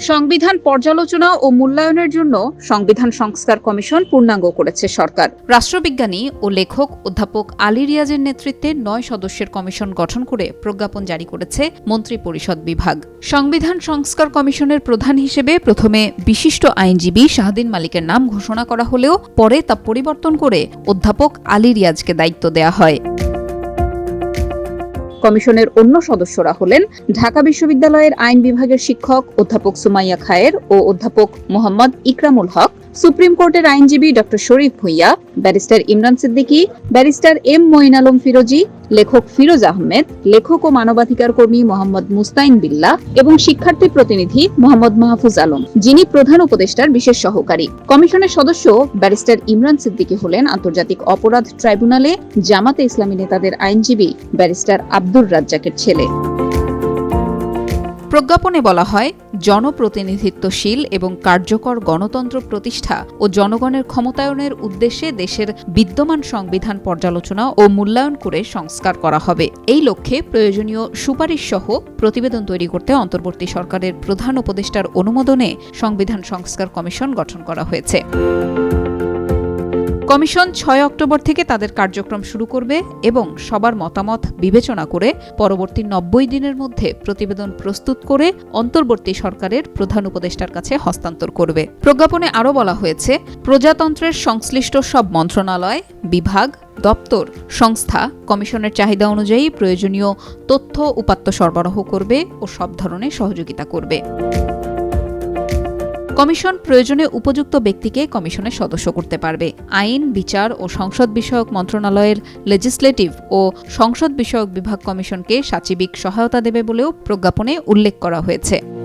সংবিধান পর্যালোচনা ও মূল্যায়নের জন্য সংবিধান সংস্কার কমিশন পূর্ণাঙ্গ করেছে সরকার। রাষ্ট্রবিজ্ঞানী ও লেখক অধ্যাপক আলী রিয়াজের নেতৃত্বে নয় সদস্যের কমিশন গঠন করে প্রজ্ঞাপন জারি করেছে মন্ত্রী পরিষদ বিভাগ। সংবিধান সংস্কার কমিশনের প্রধান হিসেবে প্রথমে বিশিষ্ট আইনজীবী শাহদিন মালিকের নাম ঘোষণা করা হলেও পরে তা পরিবর্তন করে অধ্যাপক আলী রিয়াজকে দায়িত্ব দেয়া হয়। কমিশনের অন্য সদস্যরা হলেন ঢাকা বিশ্ববিদ্যালয়ের আইন বিভাগের শিক্ষক অধ্যাপক সুমাইয়া খায়ের ও অধ্যাপক মোহাম্মদ ইকরামুল হক। সুপ্রিম কোর্টের আইনজীবী doctor Sharif Bhuiyan, barrister Imran Siddiqui, barrister M Moin Alam Firozi, লেখক ফিরোজ আহমেদ, লেখক ও মানবাধিকার কর্মী মোহাম্মদ মুস্তাইন বিল্লাহ এবং শিক্ষার্থী প্রতিনিধি মোহাম্মদ মাহফুজ আলম, যিনি প্রধান উপদেষ্টার বিশেষ সহকারী। কমিশনের সদস্য ব্যারিস্টার ইমরান সিদ্দিকী হলেন আন্তর্জাতিক অপরাধ ট্রাইব্যুনালে জামাতে ইসলামী নেতাদের আইনজীবী ব্যারিস্টার আব্দুর রাজ্জাকের ছেলে। প্রজ্ঞাপনে বলা হয় জনপ্রতিনিধিত্বশীল এবং কার্যকর গণতন্ত্র প্রতিষ্ঠা ও জনগণের ক্ষমতায়নের উদ্দেশ্যে দেশের বিদ্যমান সংবিধান পর্যালোচনা ও মূল্যায়ন করে সংস্কার করা হবে। এই লক্ষ্যে প্রয়োজনীয় সুপারিশ সহ প্রতিবেদন তৈরি করতে অন্তর্বর্তী সরকারের প্রধান উপদেষ্টার অনুমোদনে সংবিধান সংস্কার কমিশন গঠন করা হয়েছে। কমিশন ছয় অক্টোবর থেকে তাদের কার্যক্রম শুরু করবে এবং সবার মতামত বিবেচনা করে পরবর্তী নব্বই দিনের মধ্যে প্রতিবেদন প্রস্তুত করে অন্তর্বর্তী সরকারের প্রধান উপদেষ্টার কাছে হস্তান্তর করবে। প্রজ্ঞাপনে আরও বলা হয়েছে, প্রজাতন্ত্রের সংশ্লিষ্ট সব মন্ত্রণালয়, বিভাগ, দপ্তর, সংস্থা, কমিশনের চাহিদা অনুযায়ী প্রয়োজনীয় তথ্য উপাত্ত সরবরাহ করবে ও সব ধরনের সহযোগিতা করবে। কমিশন প্রয়োজনে উপযুক্ত ব্যক্তিকে কমিশনের সদস্য করতে পারবে। আইন, বিচার ও সংসদ বিষয়ক মন্ত্রণালয়ের লেজিসলেটিভ ও সংসদ বিষয়ক বিভাগ কমিশনকে সাচিবিক সহায়তা দেবে বলেও প্রজ্ঞাপনে উল্লেখ করা হয়েছে।